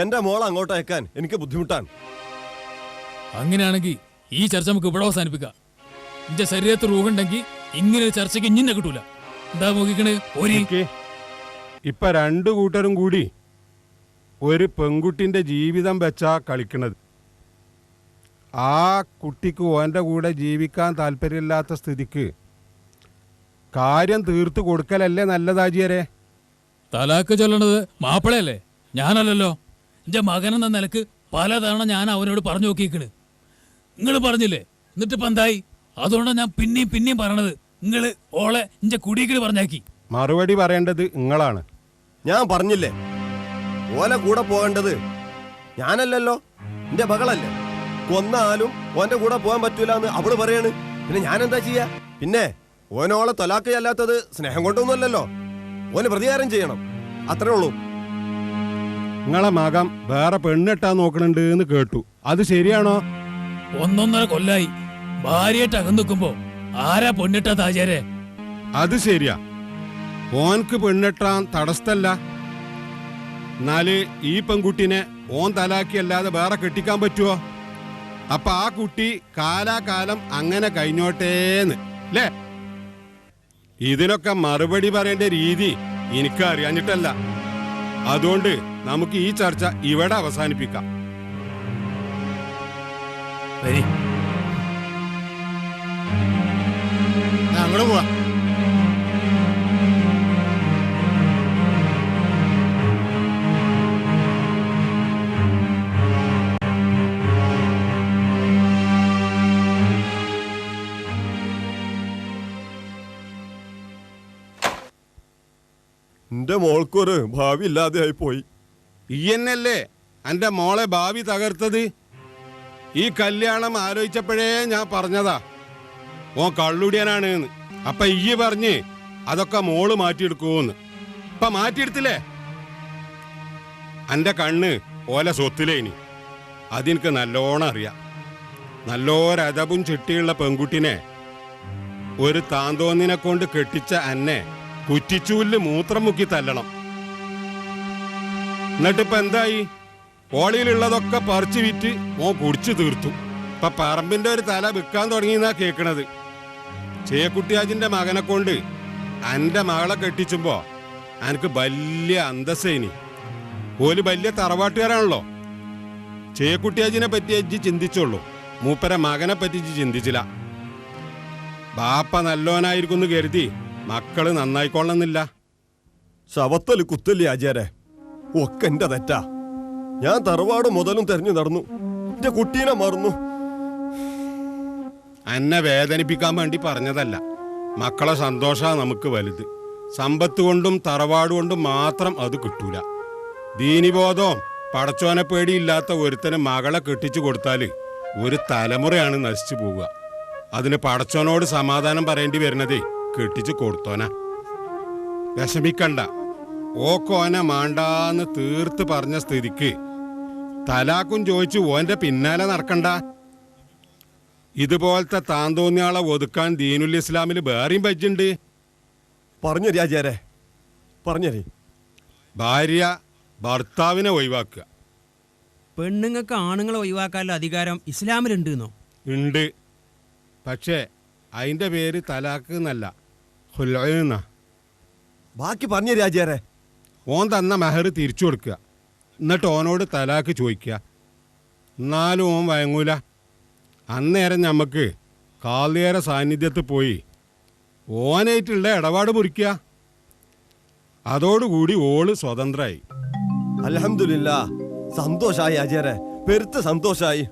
എന്റെ മോൾ അങ്ങോട്ട് അയക്കാൻ എനിക്ക് ബുദ്ധിമുട്ടാണ്. അങ്ങനെയാണെങ്കിൽ ഈ ചർച്ച നമുക്ക് ഇവിടെ അവസാനിപ്പിക്കാം. എന്റെ ശരീരത്തിൽ റൂഹുണ്ടെങ്കിൽ ഇങ്ങനെ ഒരു ചർച്ചയ്ക്ക് ഇഞ്ഞിന്നെ കിട്ടൂല. എന്താ നോക്കിക്കണേ ഒരു ഇപ്പൊ രണ്ടു കൂട്ടരും കൂടി ഒരു പെൺകുട്ടിന്റെ ജീവിതം വെച്ചാ കളിക്കണത്. ആ കുട്ടിക്ക് ഓന്റെ കൂടെ ജീവിക്കാൻ താല്പര്യമില്ലാത്ത സ്ഥിതിക്ക് കാര്യം തീർത്തു കൊടുക്കലല്ലേ നല്ലതാജിയരെ തലാക്ക് ചൊല്ലണത് മാപ്പിളയല്ലേ? ഞാനല്ലല്ലോ. എന്റെ മകനെന്ന നിലയ്ക്ക് പലതവണ ഞാൻ അവനോട് പറഞ്ഞു നോക്കിക്കണ് നിങ്ങൾ പറഞ്ഞില്ലേ? എന്നിട്ടിപ്പോ എന്തായി? അതുകൊണ്ടാണ് ഞാൻ പിന്നെയും പിന്നെയും പറയണത്. നിങ്ങൾ ഓളെ എന്റെ കുടിക്കൽ പറഞ്ഞാക്കി. മറുപടി പറയേണ്ടത് നിങ്ങളാണ് ഞാൻ പറഞ്ഞില്ലേ? ഓലെ കൂടെ പോകേണ്ടത് ഞാനല്ലല്ലോ. എന്റെ മകളല്ലേ. കൊന്നാലും ഓന്റെ കൂടെ പോകാൻ പറ്റൂല എന്ന് അവൾ പറയാണ്. പിന്നെ ഞാൻ എന്താ ചെയ്യാ? പിന്നെ ഓനോളെ തൊലാക്കയല്ലാത്തത് സ്നേഹം കൊണ്ടൊന്നുമല്ലല്ലോ. ഓന് പ്രതികാരം ചെയ്യണം. അത്രേ ഉള്ളൂ. നിങ്ങളെ മകം വേറെ പെണ്ണിട്ടാ നോക്കണുണ്ട് എന്ന് കേട്ടു. അത് ശരിയാണോ? ഒന്നൊന്നര കൊല്ലായി. ഭാര്യയായിട്ട് അകന്നിക്കുമ്പോ ആരാ പൊന്നിട്ടാ താചാരെ അത് ശരിയാ. ഓൻക്ക് പെണ്ണിട്ടാൻ തടസ്സല്ല. എന്നാൽ ഈ പെൺകുട്ടിനെ ഓൻ തലാക്കിയല്ലാതെ വേറെ കെട്ടിക്കാൻ പറ്റുമോ അപ്പൊ ആ കുട്ടി കാലാകാലം അങ്ങനെ കഴിഞ്ഞോട്ടേന്ന്. അല്ലേ ഇതിനൊക്കെ മറുപടി പറയേണ്ട രീതി എനിക്ക് അറിയാഞ്ഞിട്ടല്ല അതുകൊണ്ട് നമുക്ക് ഈ ചർച്ച ഇവിടെ അവസാനിപ്പിക്കാം. അങ്ങോട്ട് പോവാ. എന്റെ മോൾക്കൊരു ഭാവി ഇല്ലാതെ ആയി പോയി ഈയന്നല്ലേ എന്റെ മോളെ ഭാവി തകർത്തത്? ഈ കല്യാണം ആലോചിച്ചപ്പോഴേ ഞാൻ പറഞ്ഞതാ ഓ കള്ളുടിയനാണ് അപ്പൊ ഈ പറഞ്ഞ് അതൊക്കെ മോൾ മാറ്റിയെടുക്കൂന്ന് ഇപ്പൊ മാറ്റിയെടുത്തില്ലേ? എന്റെ കണ്ണ് ഓലെ സ്വത്തിലേ ഇനി. അതെനിക്ക് നല്ലോണം അറിയാം. നല്ലോരതപും ചിട്ടിയുള്ള പെൺകുട്ടിനെ ഒരു താന്തോന്നിനെ കൊണ്ട് കെട്ടിച്ച എന്നെ കുറ്റിച്ചൂൽ മൂത്രം മുക്കി തല്ലണം. എന്നിട്ടിപ്പോ എന്തായി? ഓളിയിലുള്ളതൊക്കെ പറിച്ചു വിറ്റ് ഓ കുടിച്ചു തീർത്തു. ഇപ്പൊ പറമ്പിന്റെ ഒരു തല വിൽക്കാൻ തുടങ്ങിയെന്നാ കേക്കണത്. ചേക്കുട്ടിയാജിന്റെ മകനെ കൊണ്ട് എന്റെ മകളെ കെട്ടിച്ചുമ്പോ എനിക്ക് വലിയ അന്തസ്സേനി ഓൽ വലിയ തറവാട്ടുകാരാണല്ലോ. ചേക്കുട്ടിയാജിനെ പറ്റി അജ്ജി ചിന്തിച്ചുള്ളൂ മൂപ്പരെ മകനെ പറ്റി ചിന്തിച്ചില്ല. ബാപ്പ നല്ലോനായിരിക്കുന്നു കരുതി മക്കൾ നന്നായിക്കൊള്ളുന്നില്ല ശവത്തൽ കുത്തല്ലേ ആചാരെ? ഒക്കെ എന്റെ തെറ്റാ. ഞാൻ തറവാട് മുതലും തെരഞ്ഞു നടന്നു. എന്റെ കുട്ടീനെ മറന്നു. എന്നെ വേദനിപ്പിക്കാൻ വേണ്ടി പറഞ്ഞതല്ല. മക്കളെ സന്തോഷാ നമുക്ക് വലുത്. സമ്പത്ത് കൊണ്ടും തറവാട് കൊണ്ടും മാത്രം അത് കിട്ടൂല. ദീനിബോധവും പടച്ചോനെ പേടിയില്ലാത്ത ഒരുത്തന് മകളെ കെട്ടിച്ചു കൊടുത്താൽ ഒരു തലമുറയാണ് നശിച്ചു പോവുക. അതിന് പടച്ചോനോട് സമാധാനം പറയേണ്ടി വരുന്നതേ കെട്ടിച്ചു കൊടുത്തോനാ. വിഷമിക്കണ്ട. ഓക്കോനെ മാണ്ടാന്ന് തീർത്ത് പറഞ്ഞ സ്ഥിതിക്ക്. തലാക്കും ചോദിച്ചു ഓന്റെ പിന്നാലെ നടക്കണ്ട. ഇതുപോലത്തെ താന്തോന്നിയാളെ ഒതുക്കാൻ ദീനുൽ ഇസ്ലാമിൽ വേറെയും പറ്റുണ്ട് പറഞ്ഞു രാജാരെ പറഞ്ഞരി ഭാര്യ ഭർത്താവിനെ ഒഴിവാക്കുക. പെണ്ണുങ്ങൾക്ക് ആണുങ്ങളെ ഒഴിവാക്കാനുള്ള അധികാരം ഇസ്ലാമിലുണ്ട് എന്നോ ഉണ്ട്. പക്ഷേ അതിന്റെ പേര് തലാക്ക് എന്നല്ല ബാക്കി പറഞ്ഞു ആചാരെ. ഓൻ തന്ന മെഹർ തിരിച്ചു കൊടുക്കുക. എന്നിട്ട് ഓനോട് തലാക്ക് ചോദിക്കുക. എന്നാലും ഓൻ വഴങ്ങൂല. അന്നേരം നമുക്ക് കാളിയേറെ സാന്നിധ്യത്തിൽ പോയി ഓനായിട്ടുള്ള ഇടപാട് മുറിക്കുക. അതോടുകൂടി ഓൾ സ്വതന്ത്രമായി അലഹമില്ല സന്തോഷായി അജയരെ പെരുത്ത് സന്തോഷായി.